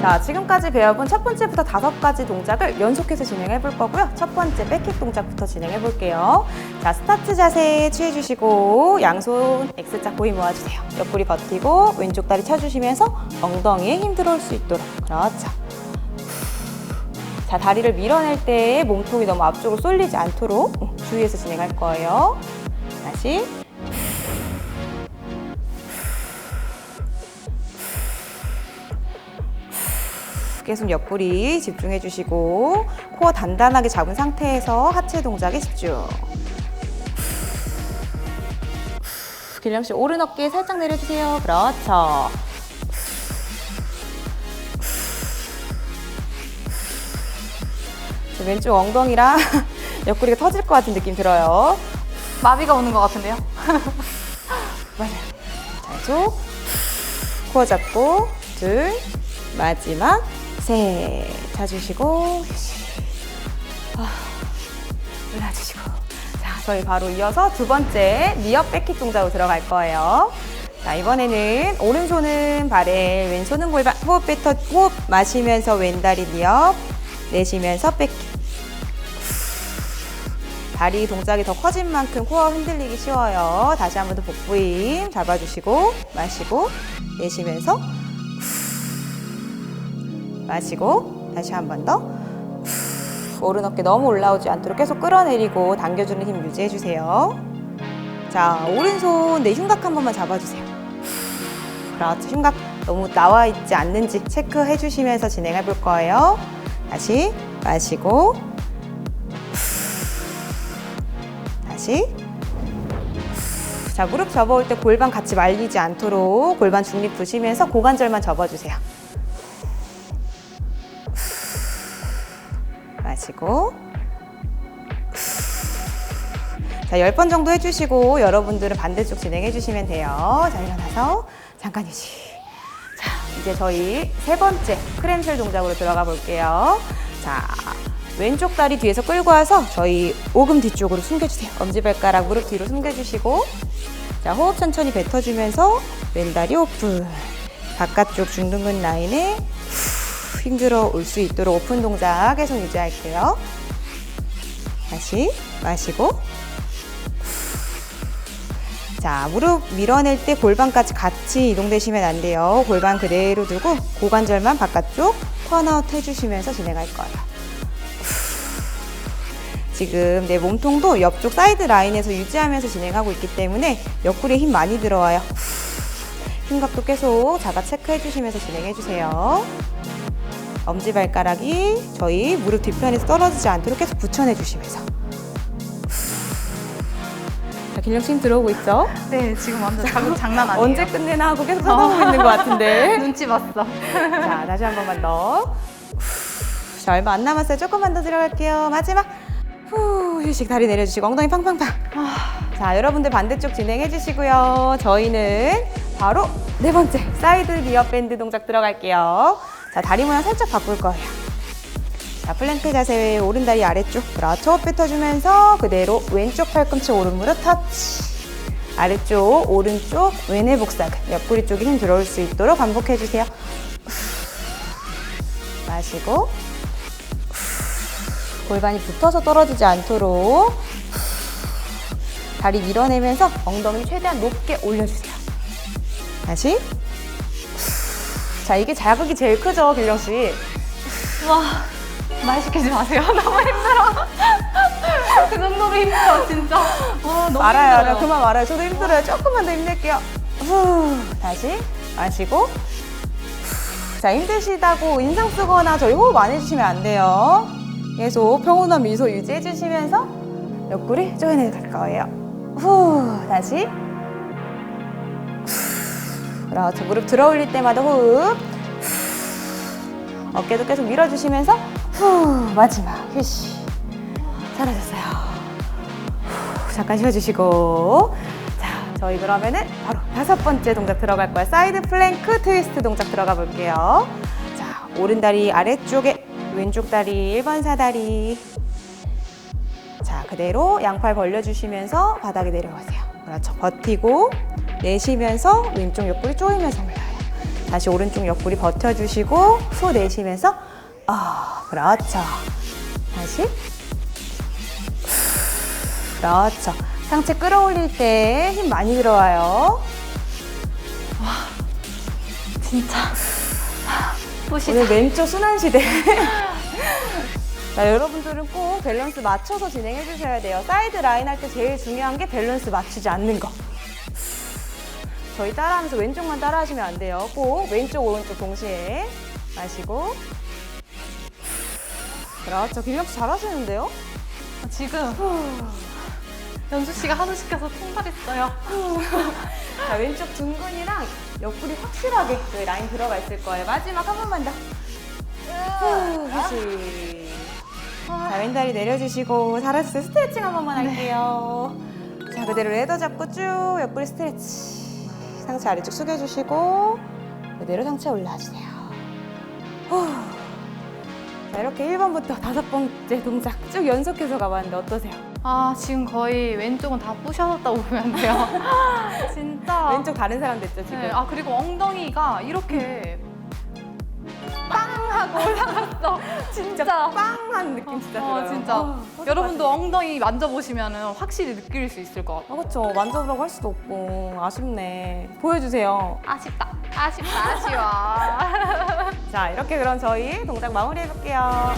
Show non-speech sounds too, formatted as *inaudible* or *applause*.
자, 지금까지 배워본 첫 번째부터 다섯 가지 동작을 연속해서 진행해 볼 거고요. 첫 번째 백킥 동작부터 진행해 볼게요. 자, 스타트 자세 취해 주시고 양손 X자 고이 모아 주세요. 옆구리 버티고 왼쪽 다리 쳐 주시면서 엉덩이에 힘 들어올 수 있도록. 그렇죠. 자, 다리를 밀어낼 때 몸통이 너무 앞쪽으로 쏠리지 않도록 음, 주의해서 진행할 거예요. 다시. 계속 옆구리 집중해 주시고 코어 단단하게 잡은 상태에서 하체 동작에 집중. 길령 씨 오른 어깨 살짝 내려주세요. 그렇죠. 저 왼쪽 엉덩이랑 *laughs* 옆구리가 터질 것 같은 느낌 들어요. 마비가 오는 것 같은데요? *laughs* 맞아요. 자, 쭉. 코어 잡고, 둘, 마지막, 셋. 자주시고, 아, 올라주시고. 자, 저희 바로 이어서 두 번째 니업 백킥 동작으로 들어갈 거예요. 자, 이번에는 오른손은 발에, 왼손은 골반, 호흡 뱉어, 호흡 마시면서 왼다리 니업, 내쉬면서 백킥. 다리 동작이 더 커진 만큼 코어 흔들리기 쉬워요. 다시 한 번 더 복부 힘 잡아주시고 마시고 내쉬면서 마시고 다시 한 번 더 오른 어깨 너무 올라오지 않도록 계속 끌어내리고 당겨주는 힘 유지해 주세요. 자 오른손 내 흉곽 한 번만 잡아주세요. 그렇죠. 흉곽 너무 나와 있지 않는지 체크해 주시면서 진행해 볼 거예요. 다시 마시고 다시. 자, 무릎 접어올 때 골반 같이 말리지 않도록 골반 중립 두시면서 고관절만 접어주세요. 마시고. 자, 10번 정도 해주시고 여러분들은 반대쪽 진행해 주시면 돼요. 자, 일어나서 잠깐 휴식. 자, 이제 저희 세 번째 크램쉘 동작으로 들어가 볼게요. 자, 왼쪽 다리 뒤에서 끌고 와서 저희 오금 뒤쪽으로 숨겨주세요. 엄지발가락 무릎 뒤로 숨겨주시고 자, 호흡 천천히 뱉어주면서 왼다리 오픈. 바깥쪽 중둔근 라인에 후, 힘들어 올 수 있도록 오픈 동작 계속 유지할게요. 다시 마시고 자, 무릎 밀어낼 때 골반까지 같이 이동되시면 안 돼요. 골반 그대로 두고 고관절만 바깥쪽 턴아웃 해주시면서 진행할 거예요. 지금 내 몸통도 옆쪽 사이드 라인에서 유지하면서 진행하고 있기 때문에 옆구리에 힘 많이 들어와요. 흉곽도 계속 자가 체크해 주시면서 진행해 주세요. 엄지발가락이 저희 무릎 뒤편에서 떨어지지 않도록 계속 붙여내 주시면서. 자, 길령 씨힘 들어오고 있죠? 네, 지금 완전 자극 장난 아니에요. 언제 끝내나 하고 계속 쳐다보고 있는 것 같은데. *laughs* 눈치 봤어. 자, 다시 한 번만 더. 후, 자, 얼마 안 남았어요. 조금만 더 들어갈게요. 마지막. 후, 휴식 다리 내려주시고 엉덩이 팡팡팡. 자, 여러분들 반대쪽 진행해 주시고요. 저희는 바로 네 번째 사이드 리어 밴드 동작 들어갈게요. 자, 다리 모양 살짝 바꿀 거예요. 자, 플랭크 자세 오른 다리 아래쪽. 그렇죠. 뱉어주면서 그대로 왼쪽 팔꿈치 오른 무릎 터치. 아래쪽, 오른쪽, 왼의 복사근. 옆구리 쪽에 힘 들어올 수 있도록 반복해 주세요. 마시고 골반이 붙어서 떨어지지 않도록 다리 밀어내면서 엉덩이 최대한 높게 올려주세요. 다시 자 이게 자극이 제일 크죠 길령 씨. 와, 말 시키지 마세요. *laughs* 너무 힘들어. *laughs* 그 정도로 힘들어, 진짜. 와, 너무 알아요, 힘들어요. 알아요. 그만 말아요. 저도 힘들어요. 조금만 더 힘낼게요. 후, 다시 마시고. 후. 자, 힘드시다고 인상 쓰거나 저희 호흡 안 해주시면 안 돼요. 계속 평온한 미소 유지해 주시면서 옆구리 쪼개내갈 거예요. 후, 다시. 후. 그렇죠. 무릎 들어 올릴 때마다 호흡. 후. 어깨도 계속 밀어주시면서 후, 마지막 휴식. 사라졌어요. 후, 잠깐 쉬어주시고 자 저희 그러면은 바로 다섯 번째 동작 들어갈 거예요 사이드 플랭크 트위스트 동작 들어가 볼게요 자 오른 다리 아래쪽에 왼쪽 다리 1번 사다리 자 그대로 양팔 벌려주시면서 바닥에 내려가세요 그렇죠 버티고 내쉬면서 왼쪽 옆구리 조이면서 올라요 다시 오른쪽 옆구리 버텨주시고 소 내쉬면서 아 그렇죠. 다시 그렇죠. 상체 끌어올릴 때 힘 많이 들어와요. 진짜. 보시죠. 오늘 왼쪽 순환 시대. *laughs* 자, 여러분들은 꼭 밸런스 맞춰서 진행해 주셔야 돼요. 사이드 라인 할 때 제일 중요한 게 밸런스 맞추지 않는 거. 저희 따라하면서 왼쪽만 따라하시면 안 돼요. 꼭 왼쪽, 오른쪽 동시에 마시고. 그렇죠. 씨 잘하시는데요? 지금 연수 씨가 하도 시켜서 통달했어요. 자, 왼쪽 둥근이랑 옆구리 확실하게 그 라인 들어가 있을 거예요. 마지막 한 번만 더. 후, 다시. 자, 왼다리 내려주시고 잘하셨어요. 스트레칭 한 번만 할게요. 자, 그대로 레더 잡고 쭉 옆구리 스트레치. 상체 아래쪽 숙여주시고 그대로 상체 올라와주세요. 후. 자, 이렇게 1번부터 다섯 번째 동작 쭉 연속해서 가봤는데 어떠세요? 아 지금 거의 왼쪽은 다 부셔졌다고 보면 돼요. *laughs* 진짜. 왼쪽 다른 사람 됐죠, 지금? 네, 아 그리고 엉덩이가 이렇게 빵 하고 올라갔어. 진짜. 빵한 느낌 진짜 어, 들어요. 진짜. 어, 여러분도 엉덩이 만져보시면 확실히 느낄 수 있을 것 같아요. 아, 그쵸. 만져보라고 할 수도 없고. 아쉽네. 보여주세요. 아쉽다. 아쉽다. 아쉬워. *laughs* 자, 이렇게 그럼 저희 동작 마무리해볼게요.